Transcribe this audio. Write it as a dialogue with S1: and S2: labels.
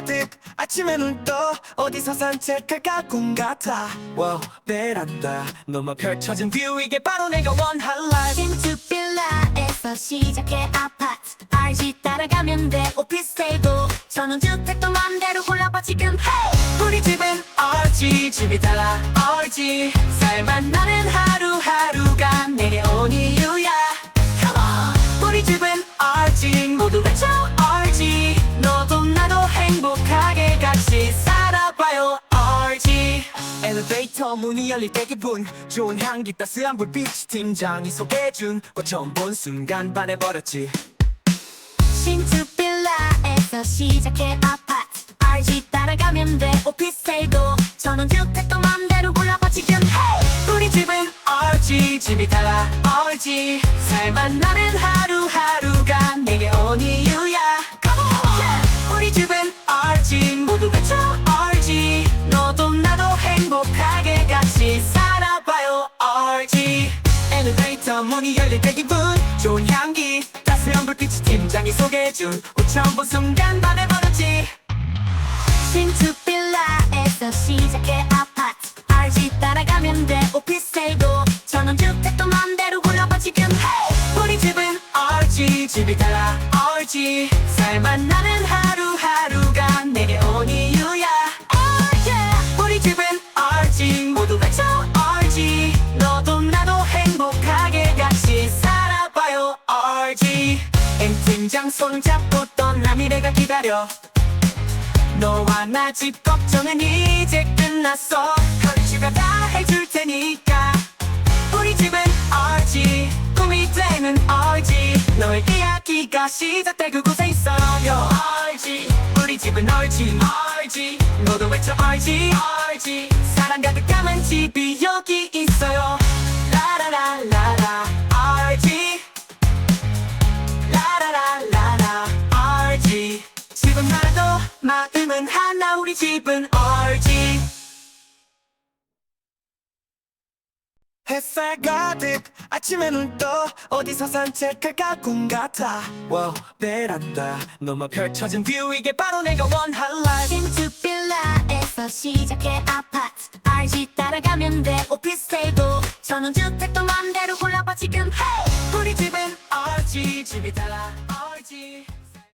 S1: 가득 아침에 눈 떠 어디서 산책할까 꿈 같아. Wow, 베란다. 너만 펼쳐진 뷰 이게 바로 내가 원할
S2: 신축 빌라에서 시작해 아파트. RG 따라가면 돼. 오피스텔도 전원주택도 맘대로 골라봐 지금. Hey!
S1: 우리 집은 RG 집이 달라 RG 살맛 나는 하루하루 엘리베이터 문이 열릴 때 기분 좋은 향기 따스한 불빛 팀장이 소개해준 꽃 처음 본 순간 반해버렸지.
S2: 신축 빌라에서 시작해 아파트 RG 따라가면 돼 오피스텔도. 전원주택도 맘대로 골라봐 지금 hey!
S1: 우리 집은 RG 집이 달라 RG 살맛 나는 하루하루 RG 엘리베이터 문이 열릴 때 기분 좋은 향기. 따스한 불빛 팀장이 소개해준 옷 처음 본 순간 반해버렸지.
S2: 신축 빌라에서 시작해 아파트. RG 따라가면 돼 오피스텔도. 전원주택도 맘대로 골라봐 지금. Hey!
S1: 우리 집은 RG 집이 달라 RG 살맛 나는 하 M 팀장 손 잡고 떠나 미래가 기다려. 너와 나 집 걱정은 이제 끝났어. 현주가 다 해줄 테니까. 우리 집은 RG 꿈이 되는 RG 너의 이야기가 시작될 그곳에 있어요 RG 우리 집은 RG RG 너도 외쳐 RG RG 사랑 가득 마음은 하나 우리 집은 RG 햇살 가득 아침에 눈떠 어디서 산책할까 꿈 같아. Wow, 베란다 너만 펼쳐진 뷰 이게 바로 내가 원할 라이프
S2: 신축 빌라에서 시작해 아파트. RG 따라가면 돼 오피스텔도 전원주택도 맘대로 골라봐 지금. Hey!
S1: 우리 집은 RG 집이 달라 RG